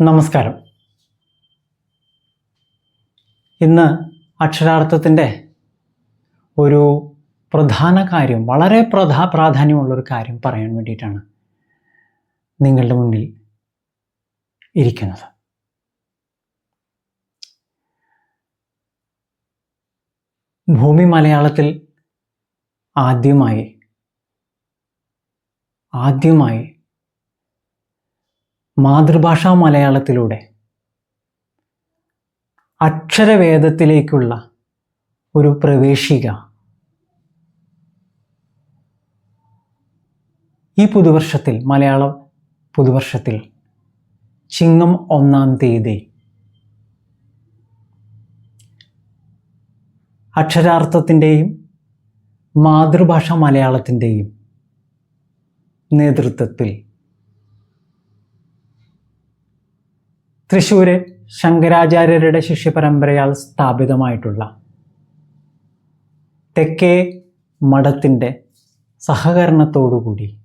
നമസ്കാരം. ഇന്ന് അക്ഷരാർത്ഥത്തിന്റെ ഒരു പ്രധാന കാര്യം വളരെ പ്രധാ പ്രാധാന്യമുള്ളൊരു കാര്യം പറയാൻ വേണ്ടിയിട്ടാണ് നിങ്ങളുടെ മുന്നിൽ ഇരിക്കുന്നത്. ഭൂമി മലയാളത്തിൽ ആദ്യമായി ആദ്യമായി മാതൃഭാഷാ മലയാളത്തിലൂടെ. അക്ഷരവേദത്തിലേക്കുള്ള ഒരു പ്രവേശിക. ഈ പുതുവർഷത്തിൽ മലയാള പുതുവർഷത്തിൽ ചിങ്ങം ഒന്നാം തീയതി അക്ഷരാർത്ഥത്തിന്റെയും മാതൃഭാഷ മലയാളത്തിന്റെയും നേതൃത്വത്തിൽ തൃശ്ശൂര് ശങ്കരാചാര്യരുടെ ശിഷ്യപരമ്പരയാൽ സ്ഥാപിതമായിട്ടുള്ള തെക്കേ മഠത്തിന്റെ സഹകരണത്തോടുകൂടി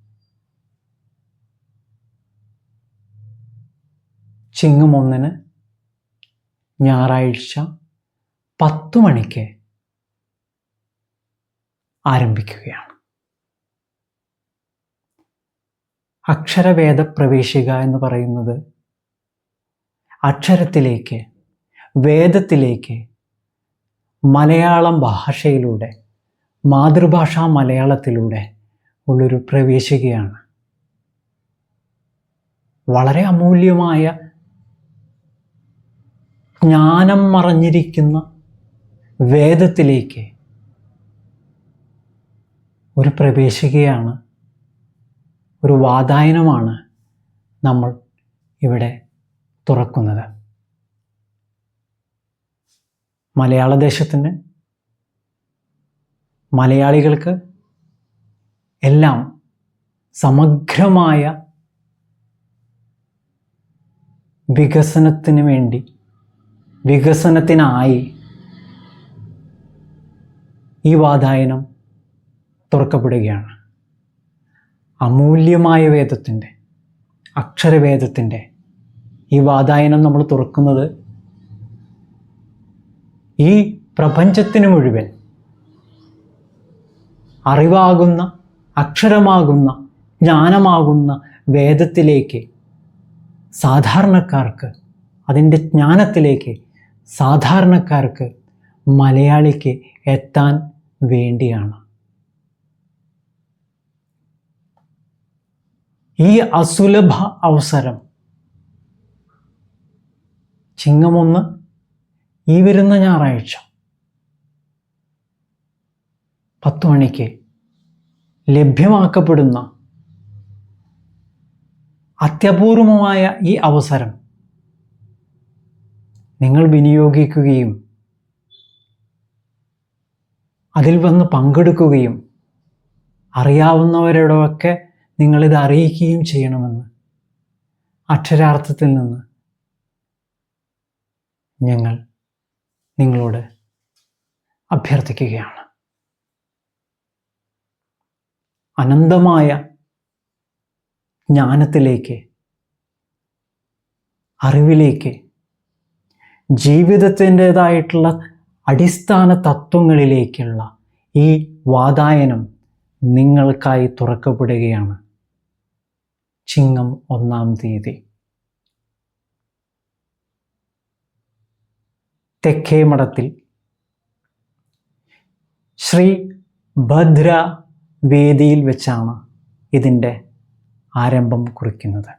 ചിങ്ങം ഒന്നിന് ഞായറാഴ്ച പത്തു മണിക്ക് ആരംഭിക്കുകയാണ്. അക്ഷരവേദ പ്രവേശിക എന്ന് പറയുന്നത് അക്ഷരത്തിലേക്ക് വേദത്തിലേക്ക് മലയാളം ഭാഷയിലൂടെ മാതൃഭാഷ മലയാളത്തിലൂടെ ഉള്ളൊരു പ്രവേശികയാണ്. വളരെ അമൂല്യമായ ജ്ഞാനം മറഞ്ഞിരിക്കുന്ന വേദത്തിലേക്ക് ഒരു പ്രവേശികയാണ് ഒരു വാതായനമാണ് നമ്മൾ ഇവിടെ തുറക്കുന്നത്. മലയാള ദേശത്തിന് മലയാളികൾക്ക് എല്ലാം സമഗ്രമായ വികസനത്തിന് വേണ്ടി വികസനത്തിനായി ഈ വാതായനം തുറക്കപ്പെടുകയാണ്. അമൂല്യമായ വേദത്തിന്റെ അക്ഷരവേദത്തിന്റെ ഈ വാതായനം നമ്മൾ തുറക്കുന്നത് ഈ പ്രപഞ്ചത്തിന് മുഴുവൻ അറിവാകുന്ന അക്ഷരമാകുന്ന ജ്ഞാനമാകുന്ന വേദത്തിലേക്ക് സാധാരണക്കാർക്ക് അതിന്റെ ജ്ഞാനത്തിലേക്ക് സാധാരണക്കാർക്ക് മലയാളിക്ക് എത്താൻ വേണ്ടിയാണ്. ഈ അസുലഭ അവസരം ചിങ്ങമൊന്ന് ഈ വരുന്ന ഞായറാഴ്ച പത്ത് മണിക്ക് ലഭ്യമാക്കപ്പെടുന്ന അത്യപൂർവമായ ഈ അവസരം നിങ്ങൾ വിനിയോഗിക്കുകയും അതിൽ വന്ന് പങ്കെടുക്കുകയും അറിയാവുന്നവരോടൊക്കെ നിങ്ങളിത് അറിയിക്കുകയും ചെയ്യണമെന്ന് അക്ഷരാർത്ഥത്തിൽ നിന്ന് ഞങ്ങൾ നിങ്ങളോട് അഭ്യർത്ഥിക്കുകയാണ്. അനന്തമായ ജ്ഞാനത്തിലേക്ക് അറിവിലേക്ക് ജീവിതത്തിന്റെതായിട്ടുള്ള അടിസ്ഥാന തത്വങ്ങളിലേക്കുള്ള ഈ വാതായനം നിങ്ങൾക്കായി തുറക്കപ്പെടുകയാണ് ചിങ്ങം ഒന്നാം തീയതി. തെക്കേ മഠത്തിൽ. ശ്രീ ഭദ്ര വേദിയിൽ വെച്ചാണ് ഇതിന്റെ ആരംഭം കുറിക്കുന്നത്.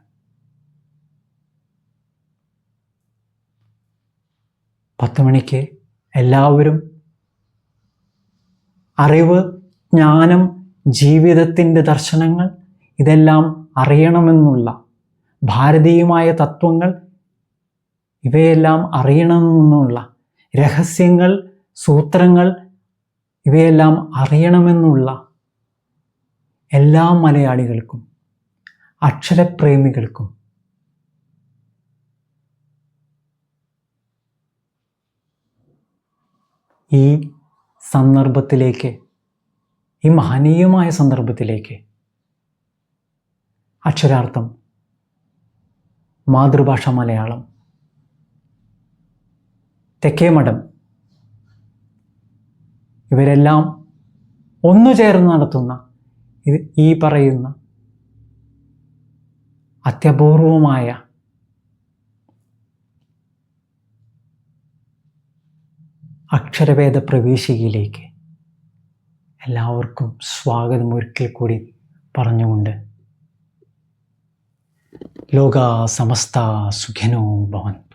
പത്ത് മണിക്ക് എല്ലാവരും അറിവ് ജ്ഞാനം ജീവിതത്തിന്റെ ദർശനങ്ങൾ ഇതെല്ലാം അറിയണമെന്നുള്ള ഭാരതീയമായ തത്വങ്ങൾ ഇവയെല്ലാം അറിയണമെന്നുള്ള രഹസ്യങ്ങൾ സൂത്രങ്ങൾ ഇവയെല്ലാം അറിയണമെന്നുള്ള എല്ലാ മലയാളികൾക്കും അക്ഷരപ്രേമികൾക്കും ഈ സന്ദർഭത്തിലേക്ക് ഈ മഹനീയമായ സന്ദർഭത്തിലേക്ക് അക്ഷരാർത്ഥം മാതൃഭാഷ മലയാളം തെക്കേമഠം ഇവരെല്ലാം ഒന്നു ചേർന്ന് നടത്തുന്ന ഇത് ഈ പറയുന്ന അത്യപൂർവമായ അക്ഷരവേദ പ്രവേശികയിലേക്ക് എല്ലാവർക്കും സ്വാഗതം ഒരിക്കൽ കൂടി പറഞ്ഞുകൊണ്ട് ലോക സമസ്ത സുഖിനോ ഭവന്തു.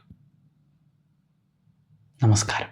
നമസ്കാരം